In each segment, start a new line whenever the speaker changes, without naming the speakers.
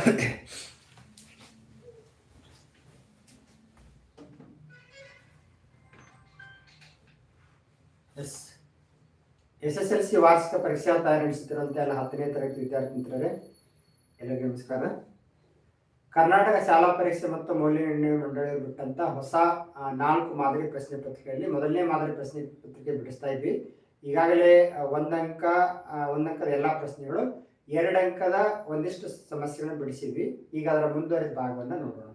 S. S S L C ವಾರ್ಷಿಕ ಪರೀಕ್ಷಾ ತಯಾರಿ ನಡೆಸುತ್ತಿರುವಂತೆ ಎಲ್ಲ ಹತ್ತನೇ ತರಗತಿ ವಿದ್ಯಾರ್ಥಿ ಮಿತ್ರರೇ ಎಲ್ಲರಿಗೂ ನಮಸ್ಕಾರ. ಕರ್ನಾಟಕ ಶಾಲಾ ಪರೀಕ್ಷೆ ಮತ್ತು ಮೌಲ್ಯ ನಿರ್ಣಯ ಮಂಡಳಿ ಬಿಟ್ಟಂತ ಹೊಸ ನಾಲ್ಕು ಮಾದರಿ ಪ್ರಶ್ನೆ ಪತ್ರಿಕೆಯಲ್ಲಿ ಮೊದಲನೇ ಮಾದರಿ ಪ್ರಶ್ನೆ ಪತ್ರಿಕೆ ಬಿಡಿಸ್ತಾ ಇದ್ವಿ. ಈಗಾಗಲೇ ಒಂದಂಕ ಒಂದಂಕದ ಎಲ್ಲ ಪ್ರಶ್ನೆಗಳು ಎರಡು ಅಂಕದ ಒಂದಿಷ್ಟು ಸಮಸ್ಯೆಗಳನ್ನು ಬಿಡಿಸಿದ್ವಿ. ಈಗ ಅದರ ಮುಂದುವರಿದ ಭಾಗವನ್ನು ನೋಡೋಣ.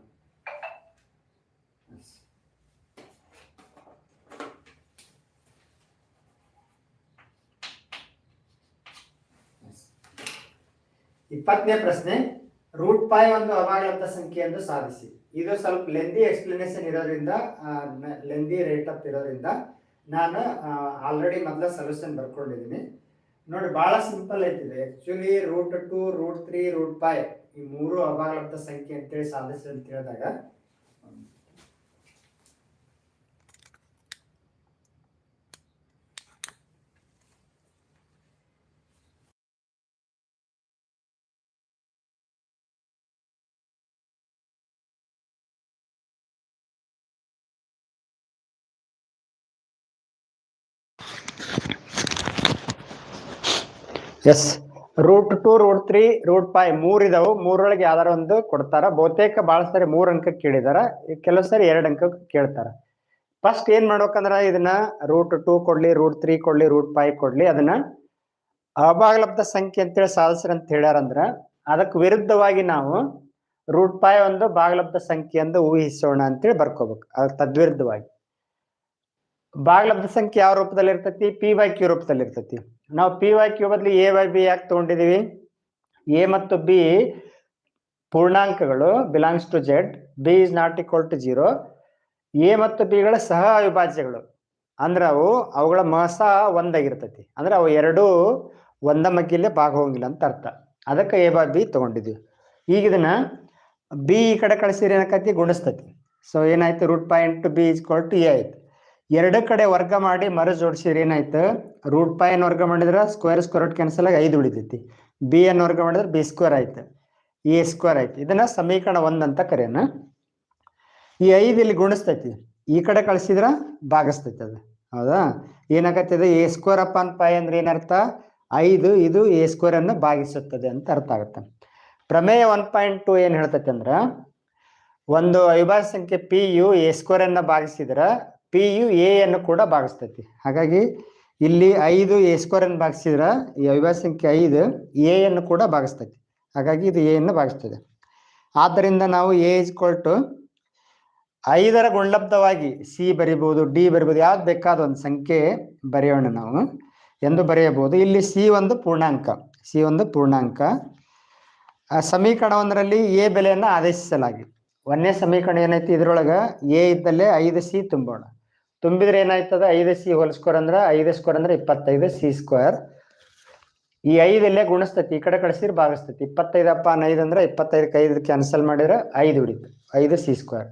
ಇಪ್ಪತ್ತನೇ ಪ್ರಶ್ನೆ, ರೂಟ್ ಪಾಯ್ ಒಂದು ಸಂಖ್ಯೆ ಎಂದು ಸಾಧಿಸಿ. ಇದು ಸ್ವಲ್ಪ ಲೆಂದಿ ಎಕ್ಸ್ಪ್ಲನೇಷನ್ ಇರೋದ್ರಿಂದ ಲೆಂದಿ ರೇಟ್ ಅಪ್ ಇರೋದ್ರಿಂದ ನಾನು ಆಲ್ರೆಡಿ ಮೊದಲ ಸೊಲ್ಯೂಷನ್ ಬರ್ಕೊಂಡಿದ್ದೀನಿ. ನೋಡಿ ಬಹಳ simple ಐತಿದೆ. Actually root two root three root five ಈ ಮೂರು ಅಭಾಗಲಬ್ಧ ಸಂಖ್ಯೆ ಅಂತೇಳಿ ಸಾಧಿಸಿ ಅಂತ ಹೇಳಿದಾಗ yes root two root three root five ಮೂರ್ ಇದಾವು. ಮೂರೊಳಗೆ ಯಾವ್ದಾರ ಒಂದು ಕೊಡ್ತಾರ. ಬಹುತೇಕ ಬಹಳ ಸರಿ ಮೂರ್ ಅಂಕ ಕೇಳಿದಾರ. ಕೆಲವು ಸರಿ ಎರಡ್ ಅಂಕ ಕೇಳ್ತಾರ. ಫಸ್ಟ್ ಏನ್ ಮಾಡ್ಬೇಕಂದ್ರ ಇದನ್ನ ರೂಟ್ ಟೂ ಕೊಡ್ಲಿ ರೂಟ್ ತ್ರೀ ಕೊಡ್ಲಿ ರೂಟ್ ಫೈವ್ ಕೊಡ್ಲಿ, ಅದನ್ನ ಅಭಾಗಲಬ್ಧ ಸಂಖ್ಯೆ ಅಂತೇಳಿ ಸಾಧಿಸ್ರಿ ಅಂತ ಹೇಳ್ಯಾರಂದ್ರ ಅದಕ್ಕೆ ವಿರುದ್ಧವಾಗಿ ನಾವು ರೂಟ್ ಫೈವ್ ಒಂದು ಭಾಗಲಬ್ಧ ಸಂಖ್ಯೆ ಎಂದು ಊಹಿಸೋಣ ಅಂತೇಳಿ ಬರ್ಕೋಬೇಕು. ಅದ್ ತದ್ವಿರುದ್ಧವಾಗಿ. ಭಾಗಲಬ್ಧ ಸಂಖ್ಯೆ ಯಾವ ರೂಪದಲ್ಲಿ ಇರ್ತೈತಿ ಪಿ ವೈ ಕ್ಯೂ ರೂಪದಲ್ಲಿ ಇರ್ತೈತಿ ನಾವು ಪಿ ವೈ ಕ್ಯೂ ಬದಲು ಎ ವೈ ಬಿ ಯಾಕೆ ತಗೊಂಡಿದೀವಿ? ಎ ಮತ್ತು B ಪೂರ್ಣಾಂಕಗಳು belongs to Z B is not equal to zero A ಮತ್ತು ಬಿಗಳ ಸಹ ಅವಿಭಾಜ್ಯಗಳು. ಅಂದ್ರೆ ಅವು, ಅವುಗಳ ಮಸ ಒಂದಾಗಿರ್ತೈತಿ. ಅಂದ್ರೆ ಅವು ಎರಡೂ ಒಂದ ಮಗ್ಗಿಲ್ಲೇ ಭಾಗ ಹೋಗಿಲ್ಲ ಅಂತ ಅರ್ಥ. ಅದಕ್ಕೆ ಎ ಬೈ ಬಿ ತಗೊಂಡಿದ್ವಿ. ಈಗ ಇದನ್ನ ಬಿ ಈ ಕಡೆ ಕಳಿಸಿದ್ರೆ ಏನಕ್ಕೈತಿ ಗುಣಿಸ್ತೈತಿ. ಸೊ ಏನಾಯ್ತು? Root point B is to A ಆಯ್ತು. ಎರಡು ಕಡೆ ವರ್ಗ ಮಾಡಿ ಮರು ಜೋಡಿಸಿದ್ರೆ ಏನಾಯ್ತು? ರೂಟ್ ಪೈ ಅನ್ನು ವರ್ಗ ಮಾಡಿದ್ರೆ ಸ್ಕ್ವೇರ್ ಸ್ಕ್ವೇರ್ ಕ್ಯಾನ್ಸಲ್ ಆಗಿ ಐದು ಉಳಿತೈತಿ. ಬಿ ಅನ್ನು ವರ್ಗ ಮಾಡಿದ್ರೆ ಬಿ ಸ್ಕ್ವೇರ್ ಆಯ್ತು. ಎ ಸ್ಕ್ವೇರ್ ಆಯ್ತು. ಇದನ್ನ ಸಮೀಕರಣ ಒಂದ್ ಅಂತ ಕರೆಯೋಣ. ಈ ಐದು ಇಲ್ಲಿ ಗುಣಿಸ್ತೈತಿ. ಈ ಕಡೆ ಕಳಿಸಿದ್ರ ಭಾಗಿಸ್ತೈತಿ ಅದು. ಹೌದಾ? ಏನಾಗತ್ತದೆ? ಎ ಸ್ಕ್ವೇರ್ ಅನ್ ಪೈ ಅಂದ್ರೆ ಏನರ್ಥ? ಐದು, ಇದು ಎ ಸ್ಕ್ವೇರ್ ಅನ್ನು ಭಾಗಿಸುತ್ತದೆ ಅಂತ ಅರ್ಥ ಆಗುತ್ತೆ. ಪ್ರಮೇಯ ಒನ್ ಪಾಯಿಂಟ್ ಟು ಏನ್ ಹೇಳ್ತೈತೆ ಅಂದ್ರ? ಒಂದು ಅವಿಭಾಜ್ಯ ಸಂಖ್ಯೆ ಪಿ ಯು ಎ ಸ್ಕ್ವೇರ್ ಅನ್ನ ಭಾಗಿಸಿದ್ರ ಪಿ ಯು ಎ ಅನ್ನು ಕೂಡ ಭಾಗಿಸ್ತೈತಿ. ಹಾಗಾಗಿ ಇಲ್ಲಿ ಐದು ಎ ಸ್ಕ್ವೇರ್ ಅನ್ನು ಭಾಗಿಸಿದ್ರ ಈ ಅವಿಭಾಜ್ಯ ಸಂಖ್ಯೆ ಐದು ಎ ಅನ್ನು ಕೂಡ ಭಾಗಿಸ್ತೈತಿ. ಹಾಗಾಗಿ ಇದು ಎ ಅನ್ನು ಭಾಗಿಸ್ತದೆ. ಆದ್ದರಿಂದ ನಾವು ಎ ಇಸ್ ಟು ಐದರ ಗುಣಲಬ್ಧವಾಗಿ ಸಿ ಬರಿಬಹುದು ಡಿ ಬರಿಬಹುದು, ಯಾವ್ದು ಬೇಕಾದ ಒಂದು ಸಂಖ್ಯೆ ಬರೆಯೋಣ ನಾವು ಎಂದು ಬರೆಯಬಹುದು. ಇಲ್ಲಿ ಸಿ ಒಂದು ಪೂರ್ಣಾಂಕ ಸಿ ಒಂದು ಪೂರ್ಣಾಂಕ. ಸಮೀಕರಣ ಒಂದರಲ್ಲಿ ಎ ಬೆಲೆಯನ್ನು ಆದೇಶಿಸಲಾಗಿದೆ. ಒಂದನೇ ಸಮೀಕರಣ ಏನೈತಿ ಇದರೊಳಗೆ ಎ ಇದ್ದಲ್ಲೇ ಐದು ಸಿ ತುಂಬೋಣ. ತುಂಬಿದ್ರೆ ಏನಾಯ್ತದ? ಐದು ಸಿ ಹೋಲ್ ಸ್ಕ್ವೇರ್ ಅಂದ್ರೆ ಐದು ಸ್ಕ್ವೇರ್ ಅಂದ್ರೆ ಇಪ್ಪತ್ತೈದು ಸಿ ಸ್ಕ್ವೇರ್ ಈ ಐದು ಇಲ್ಲೇ ಗುಣಿಸ್ತೈತಿ. ಈ ಕಡೆ ಕಳಿಸಿದ್ರೆ ಭಾಗಿಸ್ತೈತಿ. ಇಪ್ಪತ್ತೈದಪ್ಪ ಐದು ಅಂದ್ರೆ ಇಪ್ಪತ್ತೈದಕ್ಕೆ ಐದು ಕ್ಯಾನ್ಸಲ್ ಮಾಡಿದ್ರೆ ಐದು ಉಳಿತು ಐದು ಸಿ ಸ್ಕ್ವೇರ್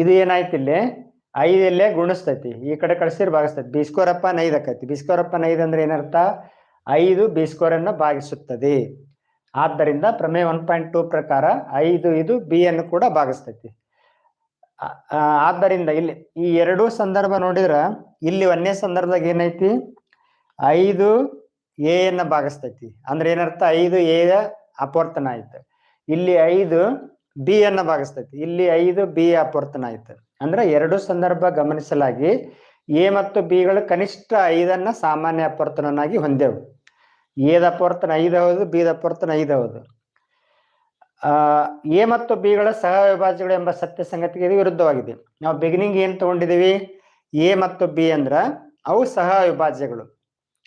ಇದು ಏನಾಯ್ತು ಇಲ್ಲಿ? ಐದು ಇಲ್ಲೇ ಗುಣಿಸ್ತೈತಿ. ಈ ಕಡೆ ಕಳಿಸಿದ್ರೆ ಭಾಗಿಸ್ತೈತಿ. ಬಿ ಸ್ಕ್ವೇರ್ ಅಪ್ಪ ಐದು ಆಕೈತಿ. ಬಿ ಸ್ಕ್ವೇರ್ ಅಪ್ಪ ಐದು ಅಂದ್ರೆ ಏನರ್ಥ? ಐದು ಬಿ ಸ್ಕ್ವೇರ್ ಅನ್ನು ಭಾಗಿಸುತ್ತದೆ. ಆದ್ದರಿಂದ ಪ್ರಮೇಯ ಒನ್ ಪಾಯಿಂಟ್ ಟೂ ಪ್ರಕಾರ ಐದು ಇದು ಬಿ ಅನ್ನು ಕೂಡ ಭಾಗಿಸ್ತೈತಿ. ಆದ್ದರಿಂದ ಇಲ್ಲಿ ಈ ಎರಡೂ ಸಂದರ್ಭ ನೋಡಿದ್ರ ಇಲ್ಲಿ ಒಂದೇ ಸಂದರ್ಭದಾಗ ಏನೈತಿ? ಐದು ಎ ಅನ್ನ ಭಾಗಿಸ್ತೈತಿ. ಅಂದ್ರೆ ಏನರ್ಥ? ಐದು ಎ ಅಪವರ್ತನ ಆಯ್ತು. ಇಲ್ಲಿ ಐದು ಬಿ ಅನ್ನ ಭಾಗಿಸ್ತೈತಿ. ಇಲ್ಲಿ ಐದು ಬಿ ಅಪವರ್ತನ ಆಯ್ತು. ಅಂದ್ರೆ ಎರಡು ಸಂದರ್ಭ ಗಮನಿಸಲಾಗಿ ಎ ಮತ್ತು ಬಿಗಳು ಕನಿಷ್ಠ ಐದನ್ನ ಸಾಮಾನ್ಯ ಅಪವರ್ತನನಾಗಿ ಹೊಂದೆವು. ಎದ ಅಪವರ್ತನ ಐದು ಹೌದು ಬಿದ ಅಪವರ್ತನ ಐದು ಹೌದು. ಎ ಮತ್ತು ಬಿಗಳ ಸಹ ವಿಭಾಜ್ಯಗಳು ಎಂಬ ಸತ್ಯ ಸಂಗತಿಗೆ ಇದು ವಿರುದ್ಧವಾಗಿದೆ. ನಾವು ಬಿಗಿನಿಂಗ್ ಏನ್ ತಗೊಂಡಿದೀವಿ ಎ ಮತ್ತು ಬಿ ಅಂದ್ರ ಅವು ಸಹ ವಿಭಾಜ್ಯಗಳು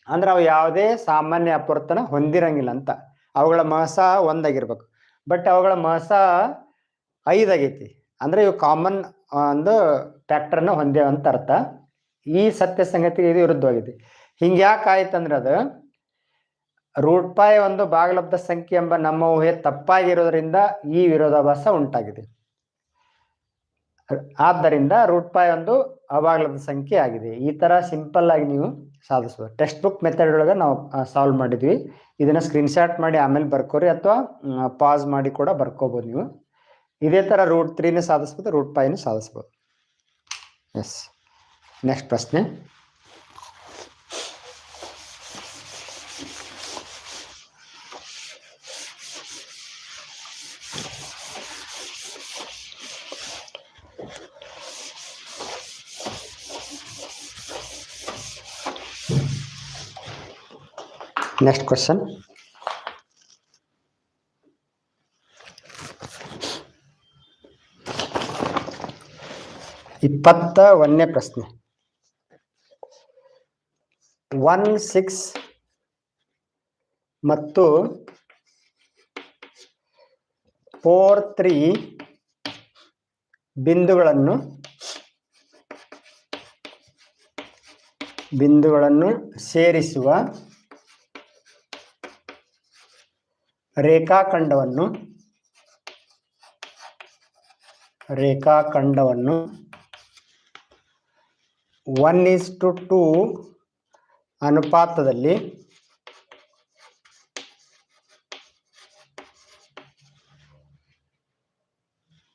ಅಂದ್ರೆ ಅವು ಯಾವುದೇ ಸಾಮಾನ್ಯ ಅಪವರ್ತನ ಹೊಂದಿರಂಗಿಲ್ಲ ಅಂತ. ಅವುಗಳ ಮಹಸ ಒಂದಾಗಿರ್ಬೇಕು. ಬಟ್ ಅವುಗಳ ಮಹಸ ಐದಾಗೈತಿ. ಅಂದ್ರೆ ಇವು ಕಾಮನ್ ಒಂದು ಫ್ಯಾಕ್ಟರ್ನ ಹೊಂದೇವ ಅಂತ ಅರ್ಥ. ಈ ಸತ್ಯ ಸಂಗತಿಗೆ ಇದು ವಿರುದ್ಧವಾಗಿದೆ. ಹಿಂಗೆ ಆಯ್ತಂದ್ರೆ ಅದು ರೂಟ್ ಪಾಯ್ ಒಂದು ಭಾಗಲಬ್ಧ ಸಂಖ್ಯೆ ಎಂಬ ನಮ್ಮ ಊಹೆ ತಪ್ಪಾಗಿರೋದ್ರಿಂದ ಈ ವಿರೋಧಾಭಾಸ ಉಂಟಾಗಿದೆ. ಆದ್ದರಿಂದ ರೂಟ್ ಪಾಯ್ ಒಂದು ಅವಾಗಲದ ಸಂಖ್ಯೆ ಆಗಿದೆ. ಈ ತರ ಸಿಂಪಲ್ ಆಗಿ ನೀವು ಸಾಧಿಸ್ಬೋದು ಟೆಕ್ಸ್ಟ್ ಬುಕ್ ಮೆಥಡ್ ಒಳಗೆ ನಾವು ಸಾಲ್ವ್ ಮಾಡಿದ್ವಿ. ಇದನ್ನ ಸ್ಕ್ರೀನ್ಶಾಟ್ ಮಾಡಿ ಆಮೇಲೆ ಬರ್ಕೋರಿ ಅಥವಾ ಪಾಸ್ ಮಾಡಿ ಕೂಡ ಬರ್ಕೋಬೋದು ನೀವು. ಇದೇ ತರ ರೂಟ್ ತ್ರೀನೇ ಸಾಧಿಸ್ಬೋದು ರೂಟ್ ಪಾಯ್ನ ಸಾಧಿಸ್ಬೋದು ಎಸ್ ನೆಕ್ಸ್ಟ್ ಪ್ರಶ್ನೆ. ನೆಕ್ಸ್ಟ್ ಕ್ವಶನ್ ಇಪ್ಪತ್ತ ಒಂದನೇ ಪ್ರಶ್ನೆ. ಒನ್ ಸಿಕ್ಸ್ ಮತ್ತು ಫೋರ್ ತ್ರೀ ಬಿಂದುಗಳನ್ನು ಬಿಂದುಗಳನ್ನು ಸೇರಿಸುವ ರೇಖಾಖಂಡವನ್ನು ರೇಖಾಖಂಡವನ್ನು ಒನ್ ಈಸ್ ಟು ಟೂ ಅನುಪಾತದಲ್ಲಿ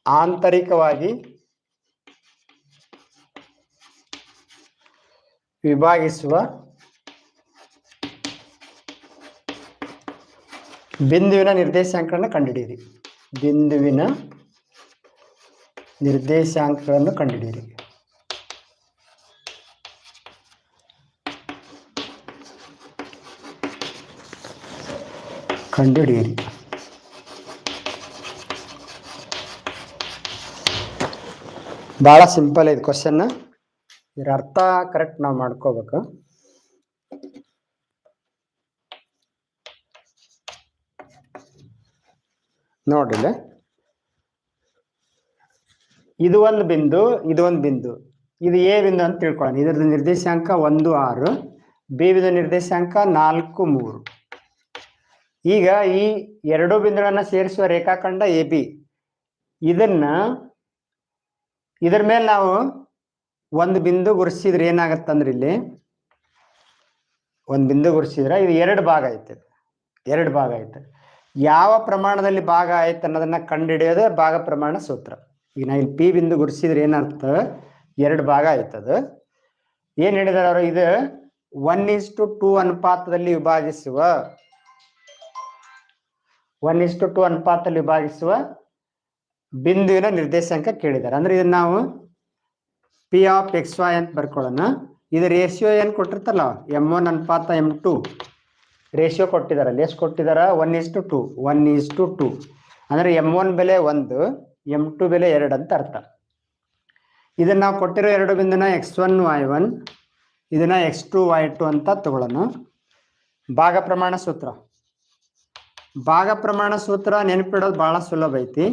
ಆಂತರಿಕವಾಗಿ ವಿಭಾಗಿಸುವ ಬಿಂದುವಿನ ನಿರ್ದೇಶಾಂಕಗಳನ್ನು ಕಂಡುಹಿಡಿಯಿರಿ. ಬಿಂದುವಿನ ನಿರ್ದೇಶಾಂಕಗಳನ್ನು ಕಂಡುಹಿಡಿಯಿರಿ. ಕಂಡುಹಿಡಿಯಿರಿ. ಭಾಳ ಸಿಂಪಲ್ ಇದು ಕ್ವಶನ್ ಇದರ ಅರ್ಥ ಕರೆಕ್ಟ್ ನಾವು ಮಾಡ್ಕೋಬೇಕು. ನೋಡಿಲ್ಲ ಇದು ಒಂದು ಬಿಂದು, ಇದು ಒಂದು ಬಿಂದು. ಇದು ಎ ಬಿಂದು ಅಂತ ತಿಳ್ಕೊಳ್ಳೋಣ. ಇದರದ್ದು ನಿರ್ದೇಶಾಂಕ ಒಂದು, ಆರು. ಬಿ ಬಿಂದು ನಿರ್ದೇಶಾಂಕ ನಾಲ್ಕು, ಮೂರು. ಈಗ ಈ ಎರಡು ಬಿಂದುಗಳನ್ನ ಸೇರಿಸುವ ರೇಖಾಖಂಡ ಎ ಬಿ. ಇದನ್ನ, ಇದ್ರ ಮೇಲೆ ನಾವು ಒಂದು ಬಿಂದು ಗುರುಸಿದ್ರೆ ಏನಾಗತ್ತಂದ್ರೆ ಇಲ್ಲಿ? ಒಂದು ಬಿಂದು ಗುರುಸಿದ್ರೆ ಇದು ಎರಡು ಭಾಗ ಐತೆ. ಎರಡು ಭಾಗ ಐತೆ. ಯಾವ ಪ್ರಮಾಣದಲ್ಲಿ ಭಾಗ ಆಯ್ತು ಅನ್ನೋದನ್ನ ಕಂಡುಹಿಡಿಯೋದೇ ಭಾಗ ಪ್ರಮಾಣ ಸೂತ್ರ. ಈಗ ನಾ ಇಲ್ಲಿ ಪಿ ಬಿಂದು ಗುಡಿಸಿದ್ರೆ ಏನರ್ಥ? ಎರಡು ಭಾಗ ಆಯ್ತದ ಏನ್ ಹೇಳಿದಾರೆ ಅವರು? ಇದು ಒನ್ ಇಸ್ ಟು ಟೂ ಅನುಪಾತದಲ್ಲಿ ವಿಭಾಗಿಸುವ ಒನ್ ಇಸ್ ಟು ಟೂ ಅನುಪಾತದಲ್ಲಿ ವಿಭಾಗಿಸುವ ಬಿಂದುವಿನ ನಿರ್ದೇಶಾಂಕ ಕೇಳಿದ್ದಾರೆ ಅಂದ್ರೆ ಇದನ್ನ ನಾವು ಪಿ ಆಫ್ ಎಕ್ಸ್ ವೈ ಅಂತ ಬರ್ಕೊಳ್ಳೋಣ. ಇದು ರೇಷಿಯೋ ಏನು ಕೊಟ್ಟಿರ್ತಲ್ಲ? ಎಂ ಒನ್ ಅನುಪಾತ ಎಂ ಟು ರೇಷಿಯೋ ಕೊಟ್ಟಿದಾರಲ್ಲ ಎಷ್ಟು ಕೊಟ್ಟಿದ್ದಾರೆ one is to two one is to two ಅಂದ್ರೆ ಎಂ ಒನ್ ಬೆಲೆ ಒಂದು ಎಂ ಟು ಬೆಲೆ ಎರಡು ಅಂತ ಅರ್ಥ. ಇದನ್ನ ನಾವು ಕೊಟ್ಟಿರೋ ಎರಡು ಬಿಂದುನ ಎಕ್ಸ್ ಒನ್ ವೈ ಒನ್ ಇದನ್ನ ಎಕ್ಸ್ ಟು ವೈ ಟು ಅಂತ ತಗೊಳ್ಳೋಣ. ಭಾಗ ಪ್ರಮಾಣ ಸೂತ್ರ. ಭಾಗ ಪ್ರಮಾಣ ಸೂತ್ರ ನೆನಪಿಡೋದು ಬಹಳ ಸುಲಭ ಐತಿ.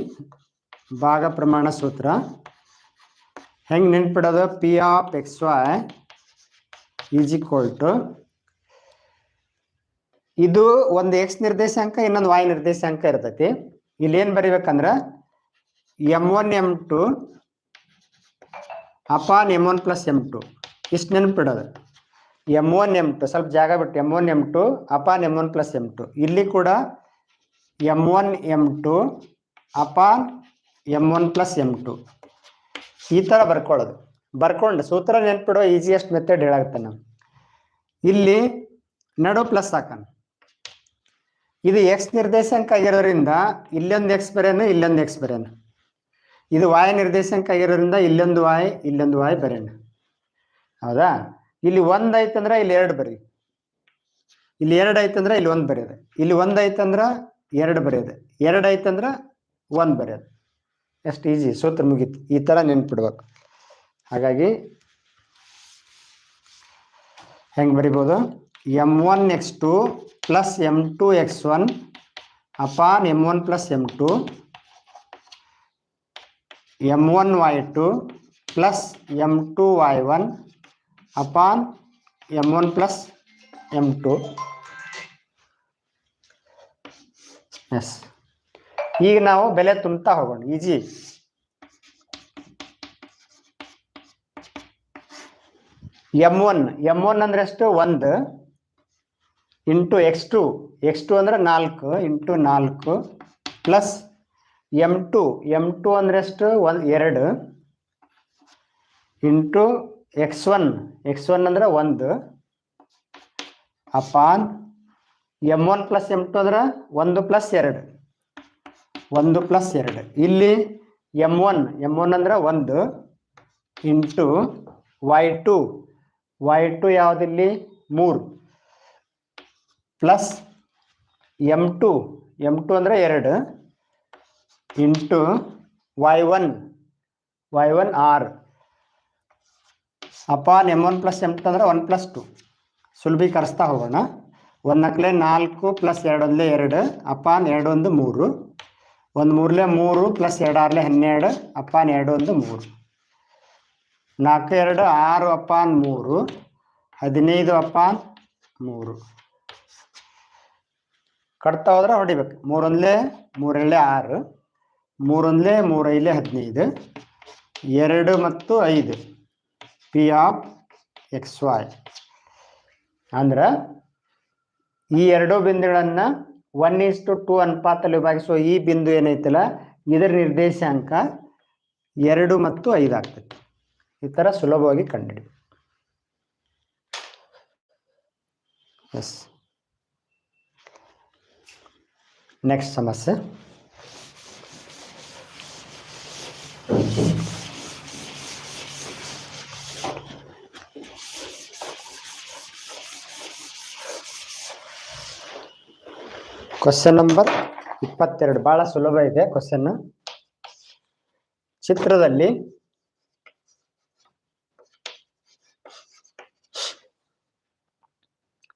ಭಾಗ ಪ್ರಮಾಣ ಸೂತ್ರ. ಹೆಂಗೆ ನೆನ್ಪಿಡೋದು? P of X Y is equal to ಇದು ಒಂದು ಎಕ್ಸ್ ನಿರ್ದೇಶಾಂಕ, ಇನ್ನೊಂದು ವಾಯ್ ನಿರ್ದೇಶಾಂಕ ಇರ್ತೈತಿ. ಇಲ್ಲಿ ಏನ್ ಬರಿಬೇಕಂದ್ರ M one M two upon M one plus M two ಇಷ್ಟು ನೆನ್ಪಿಡೋದು ಎಂ ಒನ್ ಎಂ ಟು ಸ್ವಲ್ಪ ಜಾಗ ಬಿಟ್ಟು M one M two upon M one plus M two ಇಲ್ಲಿ ಕೂಡ M one M two upon M one plus M two ಈ ಥರ ಬರ್ಕೊಳ್ಳೋದು. ಬರ್ಕೊಂಡು ಸೂತ್ರ ನೆನ್ಪಿಡೋ ಈಸಿಯೆಸ್ಟ್ ಮೆಥಡ್ ಹೇಳಾಗುತ್ತೆ ನಾವು ಇಲ್ಲಿ ನಡು ಪ್ಲಸ್ ಹಾಕೋಣ ಇದು ಎಕ್ಸ್ ನಿರ್ದೇಶಾಂಕ ಆಗಿರೋದ್ರಿಂದ ಇಲ್ಲೊಂದು ಎಕ್ಸ್ ಬರೆಯೋಣ ಇಲ್ಲೊಂದು ಎಕ್ಸ್ ಬರೆಯೋಣ ಇದು ವಾಯ್ ನಿರ್ದೇಶಾಂಕ ಆಗಿರೋದ್ರಿಂದ ಇಲ್ಲೊಂದು ವಾಯ್ ಇಲ್ಲೊಂದು ವಾಯ್ ಬರೆಯೋಣ ಹೌದಾ? ಇಲ್ಲಿ ಒಂದ್ ಐತಂದ್ರೆ ಇಲ್ಲಿ ಎರಡು ಬರಿ. ಇಲ್ಲಿ ಎರಡು ಐತಂದ್ರೆ ಇಲ್ಲಿ ಒಂದ್ ಬರೆಯೋದು. ಇಲ್ಲಿ ಒಂದ್ ಐತಂದ್ರೆ ಎರಡು ಬರೆಯೋದು. ಎರಡು ಐತಂದ್ರ ಒಂದ್ ಬರೆಯೋದು. ಎಷ್ಟು ಈಜಿ ಸೂತ್ರ ಮುಗೀತು. ಈ ತರ ನೆನ್ಪಿಡ್ಬೇಕು. ಹಾಗಾಗಿ ಹೆಂಗ್ ಬರಿಬೋದು? M one X two plus m2 x1 upon m1 plus m2 two y2 one upon M one m1 M m2 yes ಈಗ ನಾವು ಬೆಲೆ ತುಂಬ್ತಾ ಹೋಗೋಣ. Easy M one M one ಅಂದ್ರೆ ಎಷ್ಟು? ಒಂದು. Into X two X two ಅಂದ್ರೆ ನಾಲ್ಕು, ಇಂಟು ನಾಲ್ಕು plus M two M two ಅಂದ್ರೆ ಎಷ್ಟು? ಒಂದು, ಎರಡು. Into X one X one ಅಂದ್ರೆ ಒಂದು. Upon M one plus M two ಅಂದ್ರೆ ಒಂದು ಪ್ಲಸ್ ಎರಡು. ಒಂದು ಪ್ಲಸ್ ಎರಡು. ಇಲ್ಲಿ ಎಂ ಒನ್ ಎಂ ಒನ್ ಅಂದ್ರೆ ಒಂದು. Into Y two Y two ಯಾವುದಿಲ್ಲಿ? ಮೂರು. Plus M two M two ಅಂದರೆ ಎರಡು, into Y one Y one R. Upon M one plus M two ಅಂದರೆ ಒನ್ ಪ್ಲಸ್ ಟು. ಸುಲಭೀಕರಿಸ್ತಾ ಹೋಗೋಣ. ಒಂದು ನಾಲ್ಕು ಪ್ಲಸ್ ಎರಡು ಒಂದಲೇ ಎರಡು, ಅಪಾನ್ ಎರಡು ಒಂದು ಮೂರು. ಒಂದು ಮೂರಲೇ ಮೂರು ಪ್ಲಸ್ ಎರಡು ಆರ್ಲೆ ಹನ್ನೆರಡು, ಅಪಾನ್ ಎರಡು ಒಂದು ಮೂರು. ನಾಲ್ಕು ಎರಡು ಆರು ಅಪಾನ್ ಮೂರು, ಹದಿನೈದು ಅಪಾನ್ ಮೂರು. ಕಟ್ತಾ ಹೋದ್ರೆ ಹೊಡಿಬೇಕು. ಮೂರೊಂದ್ಲೆ ಮೂರಲ್ಲೇ ಆರು, ಮೂರೊಂದ್ಲೆ ಮೂರೈಲೆ ಹದಿನೈದು, ಎರಡು ಮತ್ತು ಐದು. ಪಿ ಆಫ್ ಎಕ್ಸ್ ವಾಯ್ ಅಂದ್ರೆ ಈ ಎರಡು ಬಿಂದುಗಳನ್ನು ಒನ್ ಈಸ್ ಟು ಟೂ ಅನುಪಾತದಲ್ಲಿ ವಿಭಾಗಿಸುವ ಈ ಬಿಂದು ಏನೈತಲ್ಲ, ಇದರ ನಿರ್ದೇಶಾಂಕ ಎರಡು ಮತ್ತು ಐದು ಆಗ್ತೈತಿ. ಈ ಥರ ಸುಲಭವಾಗಿ ಕಂಡುಹಿಡಿ ಎಸ್ ನೆಕ್ಸ್ಟ್ ಸಮಸ್ಯೆ. ಕ್ವಶನ್ ನಂಬರ್ ಇಪ್ಪತ್ತೆರಡು. ಬಹಳ ಸುಲಭ ಇದೆ ಕ್ವಶನ್ ಚಿತ್ರದಲ್ಲಿ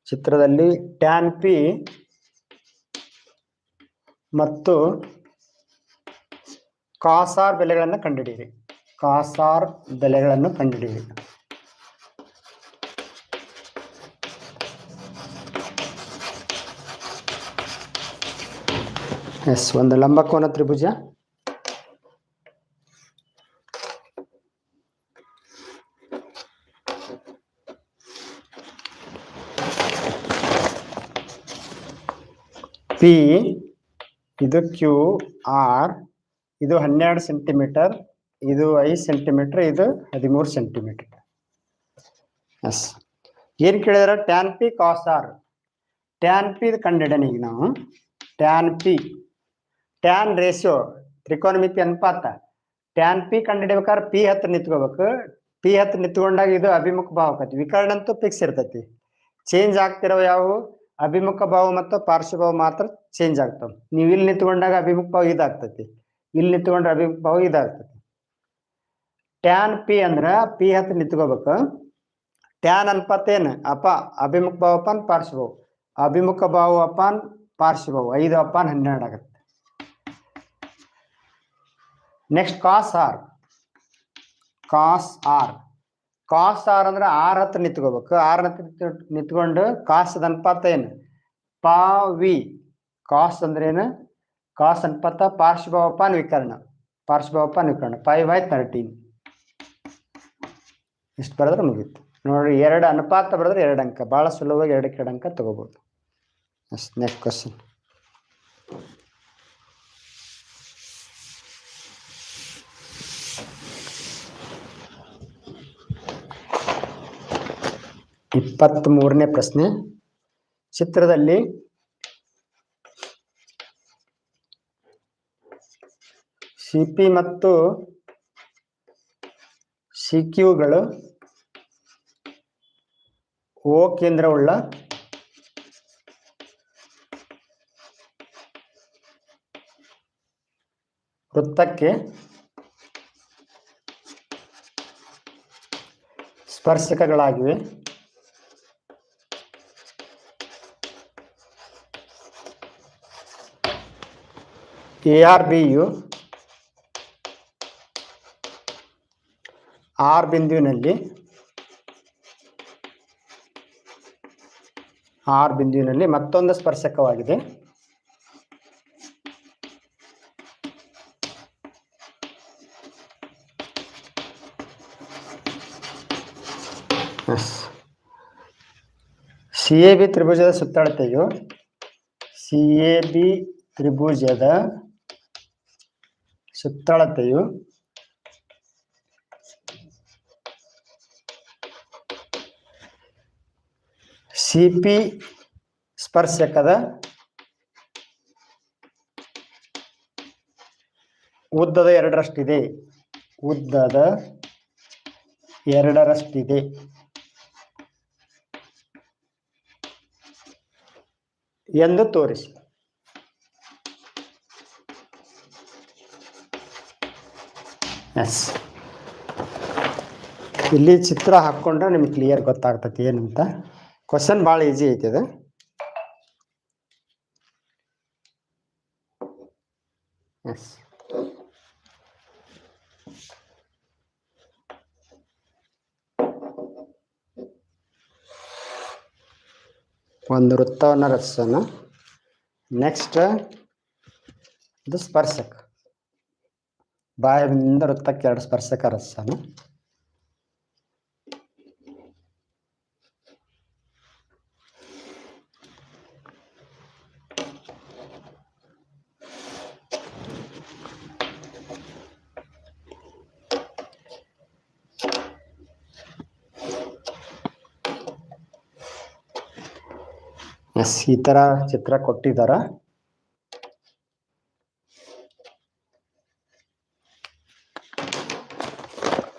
ಚಿತ್ರದಲ್ಲಿ ಟ್ಯಾನ್ ಪಿ ಮತ್ತು ಕಾಸಾರ್ ಬೆಲೆಗಳನ್ನು ಕಂಡುಹಿಡಿಯಿರಿ. ಕಾಸಾರ್ ಬೆಲೆಗಳನ್ನು ಕಂಡುಹಿಡಿಯಿರಿ. ಎಸ್ ಒಂದು ಲಂಬಕೋನ ತ್ರಿಭುಜ. ಪಿ ಇದು ಕ್ಯೂ ಆರ್ ಇದು ಹನ್ನೆರಡು ಸೆಂಟಿಮೀಟರ್ ಇದು ಐದು ಸೆಂಟಿಮೀಟರ್ ಇದು ಹದಿಮೂರು ಸೆಂಟಿಮೀಟರ್ ಎಸ್ ಏನು ಕೇಳಿದ್ರೆ? Tan P cos R tan P ಕಂಡಿಡೋಣ ಈಗ ನಾವು. ಟ್ಯಾನ್ ಪಿ ಟ್ಯಾನ್ ರೇಷಿಯೋ ತ್ರಿಕೋನಮಿತಿ ಅನುಪಾತ. ಟ್ಯಾನ್ ಪಿ ಕಂಡುಹಿಡಿಬೇಕಾದ್ರೆ ಪಿ ಹತ್ರ ನಿಂತ್ಕೋಬೇಕು. ಪಿ ಹತ್ರ ನಿಂತ್ಕೊಂಡಾಗ ಇದು ಅಭಿಮುಖ ಭಾವ ಆಕತಿ. ವಿಕರ್ಣ ಅಂತೂ ಫಿಕ್ಸ್ ಇರ್ತೈತಿ. ಚೇಂಜ್ ಆಗ್ತಿರೋ ಯಾವುವು ಅಭಿಮುಖ ಭಾವ ಮತ್ತು ಪಾರ್ಶ್ವಭಾವ ಮಾತ್ರ ಚೇಂಜ್ ಆಗ್ತಾವ. ನೀವು ಇಲ್ಲಿ ನಿಂತ್ಕೊಂಡಾಗ ಅಭಿಮುಖ ಭಾವ ಇದಾಗ್ತತಿ. ಇಲ್ಲಿ ನಿಂತ್ಕೊಂಡ್ರೆ ಅಭಿಮುಖ ಭಾವ ಇದಾಗ್ತತಿ. ಟ್ಯಾನ್ ಪಿ ಅಂದ್ರ ಪಿ ಹತ್ತು ನಿಂತ್ಕೋಬೇಕು. ಟ್ಯಾನ್ ಅನ್ಪಾತ ಏನು? ಅಪ, ಅಭಿಮುಖ ಭಾವ ಅಪಾನ್ ಪಾರ್ಶ್ವಭಾವ. ಅಭಿಮುಖ ಭಾವ ಅಪಾನ್ ಪಾರ್ಶ್ವಭಾವ. ಐದು ಅಪಾನ್ ಹನ್ನೆರಡು ಆಗುತ್ತೆ. Next cos R cos R cos R ಅಂದ್ರೆ ಆರ್ ಹತ್ರ ನಿಂತ್ಕೋಬೇಕು. ಆರ್ ಹತ್ರ ನಿಂತ್- ನಿಂತ್ಕೊಂಡು ಕಾಸ್ ಅನುಪಾತ ಏನು? ಪಾ ವಿ ಕಾಸ್ ಅಂದ್ರೆ ಏನು? ಕಾಸ್ ಅನುಪಾತ ಪಾರ್ಶ್ವಭಾವಪಾನ್ ವಿಕರ್ಣ. ಪಾರ್ಶ್ವಭಾವಪಾನ್ ವಿಕರ್ಣ. Five by thirteen. ಇಷ್ಟು ಬರೆದ್ರೆ ಮುಗೀತು. ನೋಡ್ರಿ, ಎರಡು ಅನುಪಾತ ಬರೆದ್ರೆ ಎರಡು ಅಂಕ. ಭಾಳ ಸುಲಭವಾಗಿ ಎರಡಕ್ಕೆ ಎರಡು ಅಂಕ ತಗೋಬೋದು. ಅಷ್ಟು ನೆಕ್ಸ್ಟ್ ಕ್ವಶನ್ ಇಪ್ಪತ್ತ್ ಮೂರನೇ ಪ್ರಶ್ನೆ. ಚಿತ್ರದಲ್ಲಿ ಸಿಪಿ ಮತ್ತು ಸಿಕ್ಯುಗಳು ಓ ಕೇಂದ್ರವುಳ್ಳ ವೃತ್ತಕ್ಕೆ ಸ್ಪರ್ಶಕಗಳಾಗಿವೆ. ಎ ಆರ್ ಬಿಯು ಆರ್ ಬಿಂದುವಿನಲ್ಲಿ ಆರ್ ಬಿಂದುವಿನಲ್ಲಿ ಮತ್ತೊಂದು ಸ್ಪರ್ಶಕವಾಗಿದೆ. ಸಿ ಎ ಬಿ ತ್ರಿಭುಜದ ಸುತ್ತಳತೆಯು ಸಿ ಎ ಬಿ ತ್ರಿಭುಜದ ಸುತ್ತಳತೆಯು ಸಿ ಪಿ ಸ್ಪರ್ಶಕದ ಉದ್ದದ ಎರಡರಷ್ಟಿದೆ. ಉದ್ದದ ಎರಡರಷ್ಟಿದೆ. ಎಂದು ತೋರಿಸಿ. ಎಸ್. ಇಲ್ಲಿ ಚಿತ್ರ ಹಾಕ್ಕೊಂಡ್ರೆ ನಿಮ್ಗೆ ಕ್ಲಿಯರ್ ಗೊತ್ತಾಗ್ತೈತಿ ಏನಂತ. ಕ್ವಶನ್ ಭಾಳ ಈಸಿ ಐತಿ ಇದು. ಎಸ್ ಒಂದು ವೃತ್ತವನ್ನು ರಚಿಸೋಣ. ನೆಕ್ಸ್ಟ್ ಇದು ಸ್ಪರ್ಶಕ. ಬಾಯಿಂದ ವೃತ್ತಕ್ಕೆ ಎರಡು ಸ್ಪರ್ಶಕ ರಚಿಸೋಣ. ಎಸ್ ಈ ತರ ಚಿತ್ರ ಕೊಟ್ಟಿದಾರ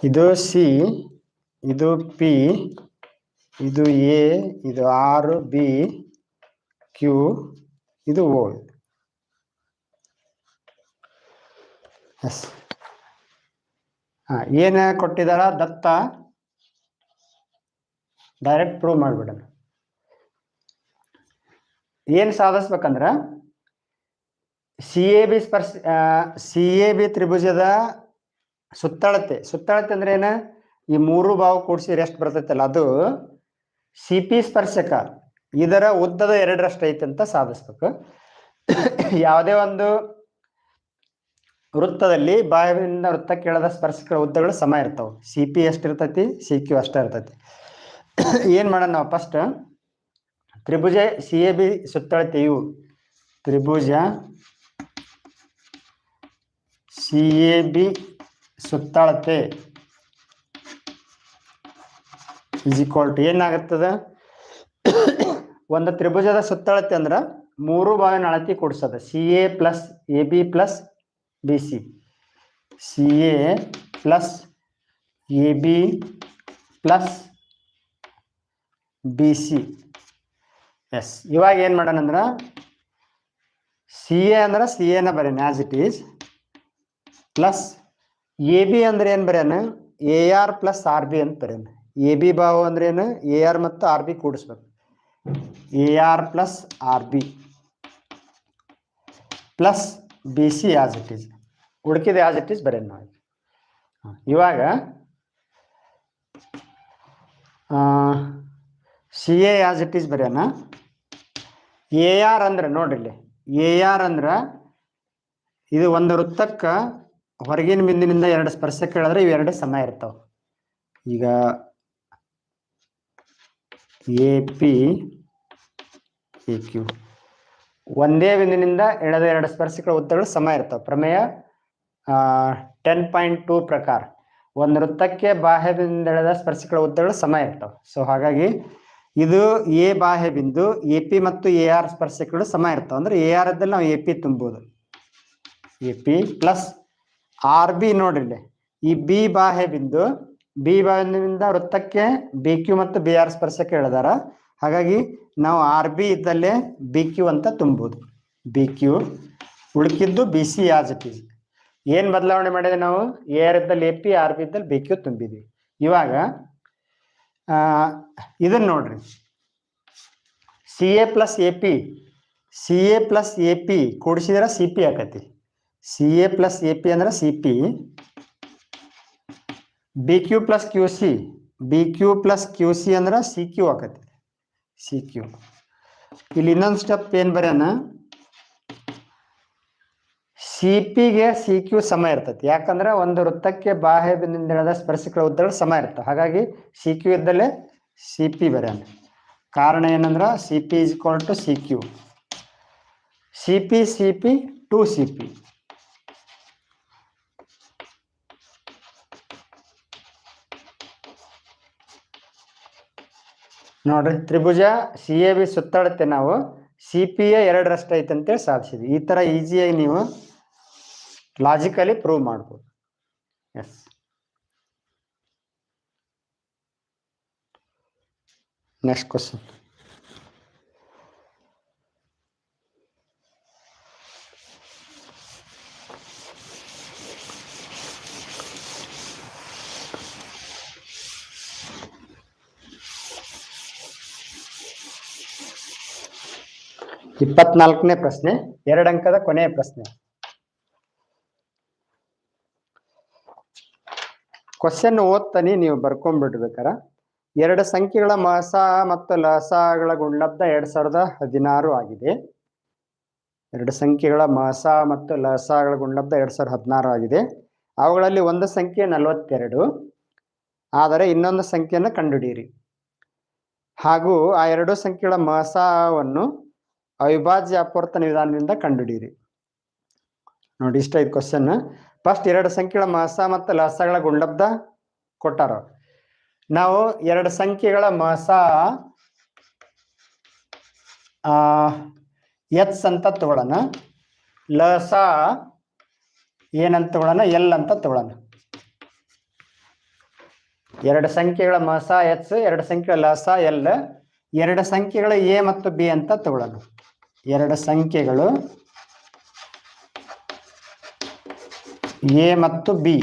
ಇದು ಸಿ ಇದು ಪಿ ಇದು ಎ ಇದು ಆರ್ ಬಿ ಕ್ಯೂ ಇದು ಓ ಎಸ್ ಹಾ, ಏನ ಕೊಟ್ಟಿದಾರ ದತ್ತ? ಡೈರೆಕ್ಟ್ ಪ್ರೂವ್ ಮಾಡ್ಬಿಡೋಣ. ಏನ್ ಸಾಧಿಸ್ಬೇಕಂದ್ರೆ ಸಿ ಎ ಬಿ ಸ್ಪರ್ಶ ಸಿ ಎ ಬಿ ತ್ರಿಭುಜದ ಸುತ್ತಳತೆ. ಸುತ್ತಳತೆ ಅಂದ್ರೆ ಏನು? ಈ ಮೂರು ಬಾವು ಕೂಡಿಸಿ ಎಷ್ಟು ಬರ್ತೈತಲ್ಲ, ಅದು ಸಿ ಪಿ ಸ್ಪರ್ಶಕ, ಇದರ ಉದ್ದದ ಎರಡರಷ್ಟು ಐತೆ ಅಂತ ಸಾಧಿಸ್ಬೇಕು. ಯಾವುದೇ ಒಂದು ವೃತ್ತದಲ್ಲಿ ಬಾಯಿಂದ ವೃತ್ತ ಕೇಳದ ಸ್ಪರ್ಶಕಗಳ ಉದ್ದಗಳು ಸಮ ಇರ್ತಾವ. ಸಿ ಪಿ ಎಷ್ಟಿರ್ತೈತಿ? ಸಿ ಕ್ಯೂ ಅಷ್ಟೇ ಇರ್ತೈತಿ. ಏನು ಮಾಡೋಣ ನಾವು ಫಸ್ಟ್ ತ್ರಿಭುಜ ಸಿ ಎ ಬಿ ಸುತ್ತಳತೆಯು ತ್ರಿಭುಜ ಸಿ ಎ ಬಿ ಸುತ್ತಳತೆ ಇಸ್ ಈಕ್ವಲ್ ಟು ಏನಾಗುತ್ತದ? ಒಂದು ತ್ರಿಭುಜದ ಸುತ್ತಳತೆ ಅಂದ್ರೆ ಮೂರು ಬಾವಿನ ಅಳತಿ ಕೊಡಿಸೋದು. C A plus A B plus B C C A plus A B plus B C yes ಇವಾಗ ಏನು ಮಾಡೋಣ ಅಂದ್ರೆ ಸಿ ಎ ಅಂದ್ರೆ ಸಿ ಎನ ಬರೆಯೋಣ as it is plus A B ಅಂದ್ರೆ ಏನು ಬರೆಯೋಣ? A R plus R B ಅಂತ ಬರೆಯೋಣ. ಎ ಬಿ ಬಾವು ಅಂದ್ರೆ ಏನು? ಎ ಆರ್ ಮತ್ತು R B ಕೂಡಿಸ್ಬೇಕು. A R plus R B plus B C as it is ಹುಡುಕಿದೆ as it is ಬರೆಯೋಣ ನಾವು ಇವಾಗ C A as it is ಬರೆಯೋಣ. ಎ ಆರ್ ಅಂದ್ರೆ ನೋಡ್ರಿ ಇಲ್ಲಿ. ಎ ಆರ್ ಅಂದ್ರೆ ಇದು ಒಂದು ವೃತ್ತಕ್ಕೆ ಹೊರಗಿನ ಬಿಂದಿನಿಂದ ಎರಡು ಸ್ಪರ್ಶಕ್ಕೆ ಹೇಳಿದ್ರೆ ಇವೆರಡು ಸಮ ಇರ್ತಾವ. ಈಗ ಎ ಪಿ ಎ ಕ್ಯೂ ಒಂದೇ ಬಿಂದಿನಿಂದ ಎಳೆದ ಎರಡು ಸ್ಪರ್ಶಕಗಳ ಉದ್ದಗಳು ಸಮ ಇರ್ತಾವ. ಪ್ರಮೇಯ ಟೆನ್ ಪಾಯಿಂಟ್ ಟೂ ಪ್ರಕಾರ. ಒಂದು ವೃತ್ತಕ್ಕೆ ಬಾಹ್ಯ ಬಿಂದು ಎಳೆದ ಸ್ಪರ್ಶಕಗಳ ಉದ್ದಗಳು ಸಮ ಇರ್ತಾವ. ಸೊ ಹಾಗಾಗಿ ಇದು ಎ ಬಾಹ್ಯ ಬಿಂದು, ಎ ಪಿ ಮತ್ತು ಎ ಆರ್ ಸ್ಪರ್ಶಕಗಳು ಸಮ ಇರ್ತಾವ. ಅಂದ್ರೆ ಎ ಆರ್ ಇದ್ದಲ್ಲಿ ನಾವು ಎ ಪಿ ತುಂಬೋದು A P plus R B ನೋಡ್ರಿ ಈ ಬಿ ಬಾಹ್ಯ ಬಿಂದು, ಬಿ ಬಾಹ್ಯದಿಂದ ವೃತ್ತಕ್ಕೆ ಬಿ ಕ್ಯೂ ಮತ್ತು ಬಿ ಆರ್ ಸ್ಪರ್ಶಕ ಹೇಳಿದಾರ ಹಾಗಾಗಿ ನಾವು ಆರ್ ಬಿ ಇದ್ದಲ್ಲೇ ಬಿ ಕ್ಯೂ ಅಂತ ತುಂಬೋದು ಬಿ ಕ್ಯೂ ಉಳ್ಕಿದ್ದು ಬಿ ಸಿ ಈಸ್ ಏನ್ ಬದಲಾವಣೆ ಮಾಡಿದೆ ನಾವು? ಎ ಆರ್ ಇದ್ದಲ್ಲಿ ಎ ಪಿ, ಆರ್ ಬಿ ಇದ್ದಲ್ಲಿ ಬಿ ಕ್ಯೂ ತುಂಬಿದ್ವಿ. ಇವಾಗ ಇದನ್ನ ನೋಡ್ರಿ. C A plus A P C A plus A P ಕೂಡಿಸಿದ್ರೆ C P ಆಕತಿ. C A plus A P ಅಂದ್ರೆ C P B Q plus Q C B Q plus Q C ಅಂದ್ರೆ C Q ಆಕತಿ. C Q ಇಲ್ಲಿ ಇನ್ನೊಂದು step ಏನು ಬರ್ಯಾನ? C ಪಿಗೆ C Q ಸಮ ಇರ್ತೈತಿ. ಯಾಕಂದ್ರೆ ಒಂದು ವೃತ್ತಕ್ಕೆ ಬಾಹ್ಯ ಬಿಂದಿನಿಂದ ಎಳೆದ ಸ್ಪರ್ಶಕಗಳ ಉದ್ದಗಳು ಸಮ ಇರ್ತವೆ. ಹಾಗಾಗಿ ಸಿ ಕ್ಯೂ ಇದ್ದಲ್ಲೇ ಸಿ ಪಿ ಬರ್ಯಾನ ಕಾರಣ ಏನಂದ್ರೆ C P is equal to C Q C P C P to C P ನೋಡ್ರಿ, ತ್ರಿಭುಜ ಸಿ ಎ ಬಿ ಸುತ್ತಾಡುತ್ತೆ ನಾವು. ಸಿ ಪಿ ಎ ಎರಡರಷ್ಟು ಐತೆ ಅಂತೇಳಿ ಸಾಧಿಸಿದ್ವಿ. ಈ ಥರ ಈಸಿಯಾಗಿ ನೀವು ಲಾಜಿಕಲಿ ಪ್ರೂವ್ ಮಾಡ್ಬೋದು. ಎಸ್ ನೆಕ್ಸ್ಟ್ ಕ್ವಶನ್ ಇಪ್ಪತ್ನಾಲ್ಕನೇ ಪ್ರಶ್ನೆ ಎರಡಂಕದ ಕೊನೆಯ ಪ್ರಶ್ನೆ. ಕ್ವಶನ್ ಓದ್ತಾನೆ, ನೀವು ಬರ್ಕೊಂಡ್ಬಿಡ್ಬೇಕಾರ ಎರಡು ಸಂಖ್ಯೆಗಳ ಮಸ ಮತ್ತು ಲಸಗಳ ಗುಣಲಬ್ಧ ಎರಡ್ ಸಾವಿರದ ಹದಿನಾರು ಆಗಿದೆ. ಎರಡು ಸಂಖ್ಯೆಗಳ ಮಸ ಮತ್ತು ಲಸಗಳ ಗುಣಲಬ್ಧ ಎರಡ್ ಸಾವಿರದ ಹದಿನಾರು ಆಗಿದೆ. ಅವುಗಳಲ್ಲಿ ಒಂದು ಸಂಖ್ಯೆ ನಲವತ್ತೆರಡು. ಆದರೆ ಇನ್ನೊಂದು ಸಂಖ್ಯೆಯನ್ನು ಕಂಡುಹಿಡಿಯಿರಿ. ಹಾಗೂ ಆ ಎರಡು ಸಂಖ್ಯೆಗಳ ಮಸವನ್ನು ಅವಿಭಾಜ್ಯ ಅಪವರ್ತನ ವಿಧಾನದಿಂದ ಕಂಡುಹಿಡಿಯಿರಿ. ನೋಡಿ ಇಷ್ಟ ಐದು ಕ್ವಶನ್ ಫಸ್ಟ್ ಎರಡು ಸಂಖ್ಯೆಗಳ ಮಹಸ ಮತ್ತು ಲಸಗಳ ಗುಂಡಬ್ದ ಕೊಟ್ಟಾರ. ನಾವು ಎರಡು ಸಂಖ್ಯೆಗಳ ಮಹಸ ಎಚ್ ಅಂತ ತಗೊಳ್ಳೋಣ ಲಸ ಏನಂತ ತಗೊಳ್ಳೋಣ ಎಲ್ ಅಂತ ತಗೊಳ್ಳೋಣ ಎರಡು ಸಂಖ್ಯೆಗಳ ಮಸ ಎಚ್ ಎರಡು ಸಂಖ್ಯೆಗಳ ಲಸ, ಎಲ್. ಎರಡು ಸಂಖ್ಯೆಗಳ ಎ ಮತ್ತು ಬಿ ಅಂತ ತಗೊಳ್ಳೋಣ ಎರಡು ಸಂಖ್ಯೆಗಳು ಎ ಮತ್ತು ಬಿ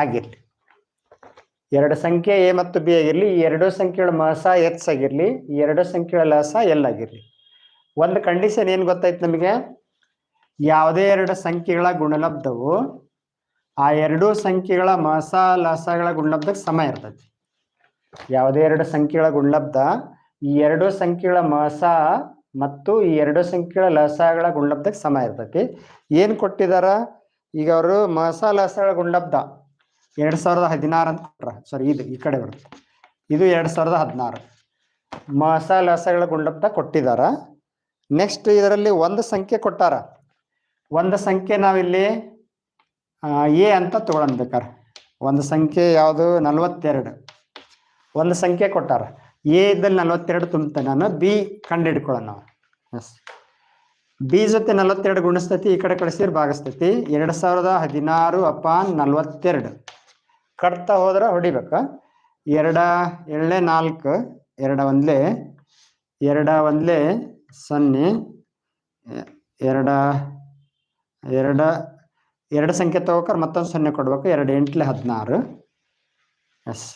ಆಗಿರಲಿ. ಎರಡು ಸಂಖ್ಯೆ ಎ ಮತ್ತು ಬಿ ಆಗಿರಲಿ, ಈ ಎರಡು ಸಂಖ್ಯೆಗಳ ಮಸ ಎಚ್ ಆಗಿರಲಿ ಎರಡು ಸಂಖ್ಯೆಗಳ ಲಸ ಎಲ್ ಆಗಿರಲಿ. ಒಂದು ಕಂಡೀಷನ್ ಏನು ಗೊತ್ತಾಯ್ತು ನಮಗೆ? ಯಾವುದೇ ಎರಡು ಸಂಖ್ಯೆಗಳ ಗುಣಲಬ್ಧವು ಆ ಎರಡೂ ಸಂಖ್ಯೆಗಳ ಮಸ ಲಸಗಳ ಗುಣಲಬ್ಧಕ್ಕೆ ಸಮ ಇರ್ತೈತಿ ಯಾವುದೇ ಎರಡು ಸಂಖ್ಯೆಗಳ ಗುಣಲಬ್ಧ ಈ ಎರಡು ಸಂಖ್ಯೆಗಳ ಮಸ ಮತ್ತು ಈ ಎರಡು ಸಂಖ್ಯೆಗಳ ಲಸಗಳ ಗುಣಲಬ್ಧಕ್ಕೆ ಸಮ ಇರ್ತೈತಿ ಏನು ಕೊಟ್ಟಿದಾರ? ಈಗ ಅವರು ಮಸಾಲ ಗುಂಡಬ್ದ ಎರಡ್ ಸಾವಿರದ ಹದಿನಾರು ಅಂತ ಕೊಟ್ರ ಸಾರಿ ಇದು ಈ ಕಡೆ ಬರುತ್ತೆ ಇದು ಎರಡ್ ಸಾವಿರದ ಹದಿನಾರು. ಮಸಾಲ ಗುಂಡಬ್ದ ಕೊಟ್ಟಿದಾರ. ನೆಕ್ಸ್ಟ್ ಇದರಲ್ಲಿ ಒಂದು ಸಂಖ್ಯೆ ಕೊಟ್ಟಾರ. ಒಂದು ಸಂಖ್ಯೆ ನಾವಿಲ್ಲಿ ಎ ಅಂತ ಬೇಕಾರೆ ಒಂದು ಸಂಖ್ಯೆ ಯಾವುದು? ನಲವತ್ತೆರಡು. ಒಂದು ಸಂಖ್ಯೆ ಕೊಟ್ಟಾರ. ಎ ಇದ್ದಲ್ಲಿ ನಲವತ್ತೆರಡು ತುಂಬುತ್ತೆ ನಾನು. ಬಿ ಕಂಡು ಹಿಡ್ಕೊಳ್ಳೋಣ ಎಸ್ ಬಿ ಜೊತೆ ನಲವತ್ತೆರಡು ಗುಣಿಸ್ತೈತಿ ಈ ಕಡೆ ಕಳಿಸಿದ್ರೆ ಭಾಗಿಸ್ತೈತಿ ಎರಡು ಸಾವಿರದ ಹದಿನಾರು ಅಪಾನ್ ನಲ್ವತ್ತೆರಡು. ಕಟ್ತಾ ಹೋದ್ರೆ ಹೊಡಿಬೇಕ. ಎರಡ ಎಳ್ಳೆ ನಾಲ್ಕು, ಎರಡ ಒಂದ್ಲೆ ಎರಡ ಒಂದ್ಲೆ ಸೊನ್ನೆ, ಎರಡ ಎರಡ, ಎರಡು ಸಂಖ್ಯೆ ತಗೋಕರ್ ಮತ್ತೊಂದು ಸೊನ್ನೆ ಕೊಡ್ಬೇಕು. ಎರಡು ಎಂಟ್ಲೆ ಹದಿನಾರು. ಎಸ್.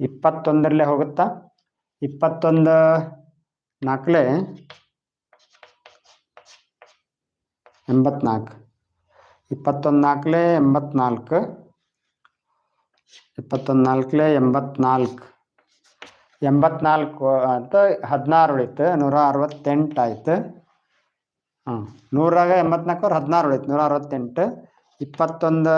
ಇಪ್ಪತ್ತೊಂದರಲ್ಲೇ ಹೋಗುತ್ತಾ? ಇಪ್ಪತ್ತೊಂದು ನಾಲ್ಕಲೆ ಎಂಬತ್ನಾಲ್ಕು. ಇಪ್ಪತ್ತೊಂದು ನಾಲ್ಕಲೇ ಎಂಬತ್ನಾಲ್ಕು. ಇಪ್ಪತ್ತೊಂದು ನಾಲ್ಕಲೆ ಎಂಬತ್ನಾಲ್ಕು. ಎಂಬತ್ನಾಲ್ಕು ಅಂತ ಹದಿನಾರು ಉಳಿತು, ನೂರ ಅರವತ್ತೆಂಟು ಆಯ್ತು. ಹಾಂ ನೂರಾಗ ಎಂಬತ್ನಾಲ್ಕು ಹದಿನಾರು ಉಳಿತು, ನೂರ ಅರವತ್ತೆಂಟು. ಇಪ್ಪತ್ತೊಂದು,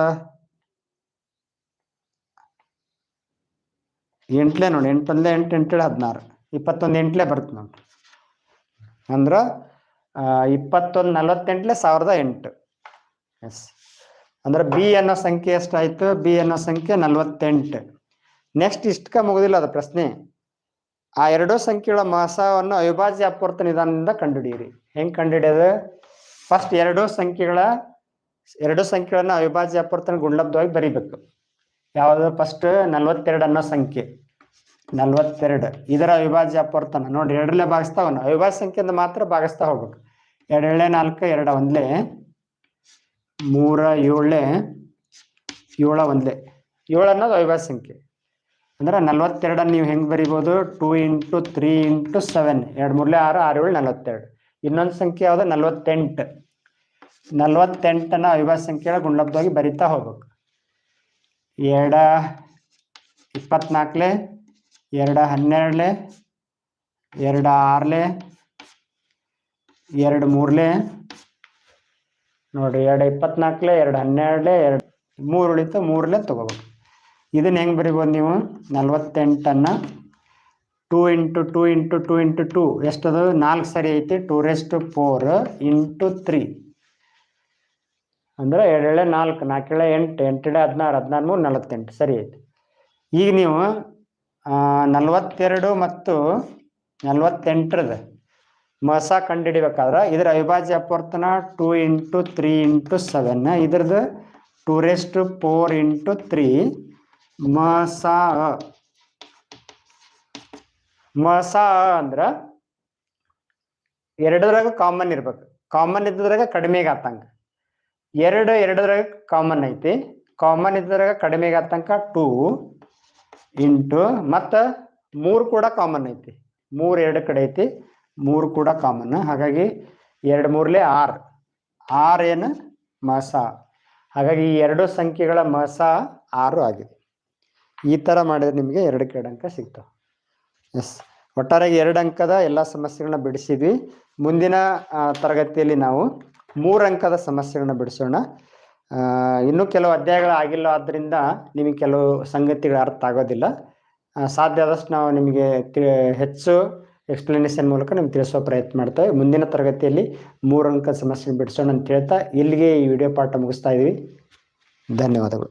ಎಂಟ್ಲೆ ನೋಡಿ ಎಂಟೊಂದೇ ಎಂಟು ಎಂಟೇಳು ಹದಿನಾರು. ಇಪ್ಪತ್ತೊಂದು ಎಂಟ್ಲೆ ಬರುತ್ತೆ ನೋಡಿ. ಅಂದ್ರೆ ಇಪ್ಪತ್ತೊಂದು ನಲವತ್ತೆಂಟ್ಲೆ ಸಾವಿರದ ಎಂಟು. ಎಸ್ ಅಂದ್ರೆ ಬಿ ಅನ್ನೋ ಸಂಖ್ಯೆ ಎಷ್ಟಾಯ್ತು? ಬಿ ಅನ್ನೋ ಸಂಖ್ಯೆ ನಲವತ್ತೆಂಟು. ನೆಕ್ಸ್ಟ್ ಇಷ್ಟಕ್ಕೆ ಮುಗುದಿಲ್ಲ ಅದು ಪ್ರಶ್ನೆ. ಆ ಎರಡೂ ಸಂಖ್ಯೆಗಳ ಮಾಸವನ್ನು ಅವಿಭಾಜ್ಯ ಅಪವರ್ತನ ನಿಧಾನದಿಂದ ಕಂಡುಹಿಡಿಯಿರಿ. ಹೆಂಗ್ ಕಂಡುಹಿಡಿಯೋದು? ಫಸ್ಟ್ ಎರಡೂ ಸಂಖ್ಯೆಗಳ, ಎರಡು ಸಂಖ್ಯೆಗಳನ್ನ ಅವಿಭಾಜ್ಯ ಅಪವರ್ತನ ಗುಣಲಬ್ಧವಾಗಿ ಬರಿಬೇಕು. ಯಾವುದು? ಫಸ್ಟ್ ನಲ್ವತ್ತೆರಡು ಅನ್ನೋ ಸಂಖ್ಯೆ. ನಲ್ವತ್ತೆರಡು. ಇದರ ಅವಿಭಾಜ್ಯ ಅಪವರ್ತನ ನೋಡಿ ಎರಡರಲ್ಲೇ ಭಾಗಿಸ್ತಾವನು ಅವಿಭಾಜ್ಯ ಸಂಖ್ಯೆಯಿಂದ ಮಾತ್ರ ಭಾಗಿಸ್ತಾ ಹೋಗ್ಬೇಕು. ಎರಡು ನಾಲ್ಕು, ಎರಡ ಒಂದ್ಲೆ, ಮೂರ ಏಳೆ ಏಳ ಒಂದ್ಲೆ. ಏಳು ಅನ್ನೋದು ಅವಿಭಾಜ್ಯ ಸಂಖ್ಯೆ. ಅಂದ್ರೆ ನಲ್ವತ್ತೆರಡನ್ನು ನೀವು ಹೆಂಗೆ ಬರಿಬೋದು? Two into three into seven. ಎರಡು ಮೂರಲೆ ಆರು ಆರು ಏಳು, ನಲ್ವತ್ತೆರಡು. ಇನ್ನೊಂದು ಸಂಖ್ಯೆ ಯಾವುದು? ನಲ್ವತ್ತೆಂಟು. ನಲ್ವತ್ತೆಂಟನ್ನು ಅವಿಭಾಜ್ಯ ಸಂಖ್ಯೆಗಳ ಗುಣಲಬ್ಧವಾಗಿ ಬರಿತಾ ಹೋಗ್ಬೇಕು. ಎರಡ ಇಪ್ಪತ್ನಾಲ್ಕಲೆ, ಎರಡ ಹನ್ನೆರಡಲೆ, ಎರಡ ಆರ್ಲೆ ಎರಡು ಮೂರ್ಲೆ. ನೋಡ್ರಿ ಎರಡು ಇಪ್ಪತ್ನಾಲ್ಕಲೆ, ಎರಡು ಹನ್ನೆರಡಲೆ, ಎರಡು ಮೂರು ಉಳಿತು ಮೂರಲೆ ತಗೋಬೇಕು. ಇದನ್ನ ಹೆಂಗ್ ಬರಿಬೋದು ನೀವು? ನಲ್ವತ್ತೆಂಟನ್ನು two into two into two into two. ಎಷ್ಟದು? ನಾಲ್ಕು ಸರಿ ಐತಿ. Two raised four into three. ಅಂದ್ರೆ ಎರಡೇಳೆ ನಾಲ್ಕು, ನಾಲ್ಕೇಳೆ ಎಂಟು, ಎಂಟೇಳೆ ಹದಿನಾರು ಹದಿನಾರು ಮೂರು, ನಲವತ್ತೆಂಟು. ಸರಿ ಐತಿ. ಈಗ ನೀವು ನಲವತ್ತೆರಡು ಮತ್ತು ನಲವತ್ತೆಂಟರದ ಮಸ ಕಂಡುಹಿಡಿಬೇಕಾದ್ರೆ ಇದರ ಅವಿಭಾಜ್ಯ ಅಪವರ್ತನ two into three into seven ಇದ್ರದ್ದು two raised four into three ಮಸ ಮಸ ಅಂದ್ರೆ ಎರಡರಾಗ ಕಾಮನ್ ಇರ್ಬೇಕು. ಕಾಮನ್ ಇದ್ದದ್ರಾಗ ಕಡಿಮೆಗೆ ಆತಂಕ. ಎರಡು ಎರಡರಾಗ ಕಾಮನ್ ಐತಿ. ಕಾಮನ್ ಇದ್ದದ್ರಾಗ ಕಡಿಮೆಗೆ ಆತಂಕ ಟೂ ಇಂಟು ಮತ್ತು ಮೂರು ಕೂಡ ಕಾಮನ್ ಐತಿ. ಮೂರು ಎರಡು ಕಡೆ ಐತಿ. ಮೂರು ಕೂಡ ಕಾಮನ್ ಹಾಗಾಗಿ ಎರಡು ಮೂರಲೆ ಆರ್. ಆರ್ ಏನು? ಮಸ. ಹಾಗಾಗಿ ಈ ಎರಡು ಸಂಖ್ಯೆಗಳ ಮಸ ಆರು ಆಗಿದೆ. ಈ ಥರ ಮಾಡಿದ್ರೆ ನಿಮಗೆ ಎರಡು ಅಂಕ ಸಿಗ್ತವೆ ಎಸ್ ಒಟ್ಟಾರೆಯಾಗಿ ಎರಡು ಅಂಕದ ಎಲ್ಲ ಸಮಸ್ಯೆಗಳನ್ನ ಬಿಡಿಸಿದ್ವಿ. ಮುಂದಿನ ತರಗತಿಯಲ್ಲಿ ನಾವು ಮೂರು ಅಂಕದ ಸಮಸ್ಯೆಗಳನ್ನ ಬಿಡಿಸೋಣ. ಇನ್ನೂ ಕೆಲವು ಅಧ್ಯಾಯಗಳು ಆಗಿಲ್ಲ ಆದ್ದರಿಂದ ನಿಮಗೆ ಕೆಲವು ಸಂಗತಿಗಳು ಅರ್ಥ ಆಗೋದಿಲ್ಲ. ಸಾಧ್ಯ ಆದಷ್ಟು ನಾವು ನಿಮಗೆ ಹೆಚ್ಚು ಎಕ್ಸ್ಪ್ಲನೇಷನ್ ಮೂಲಕ ನಿಮ್ಗೆ ತಿಳಿಸೋ ಪ್ರಯತ್ನ ಮಾಡ್ತೇವೆ ಮುಂದಿನ ತರಗತಿಯಲ್ಲಿ ಮೂರು ಅಂಕ ಸಮಸ್ಯೆ ಬಿಡಿಸೋಣ ಅಂತ ಹೇಳ್ತಾ ಇಲ್ಲಿಗೆ ಈ ವಿಡಿಯೋ ಪಾಠ ಮುಗಿಸ್ತಾ ಇದ್ದೀವಿ ಧನ್ಯವಾದಗಳು.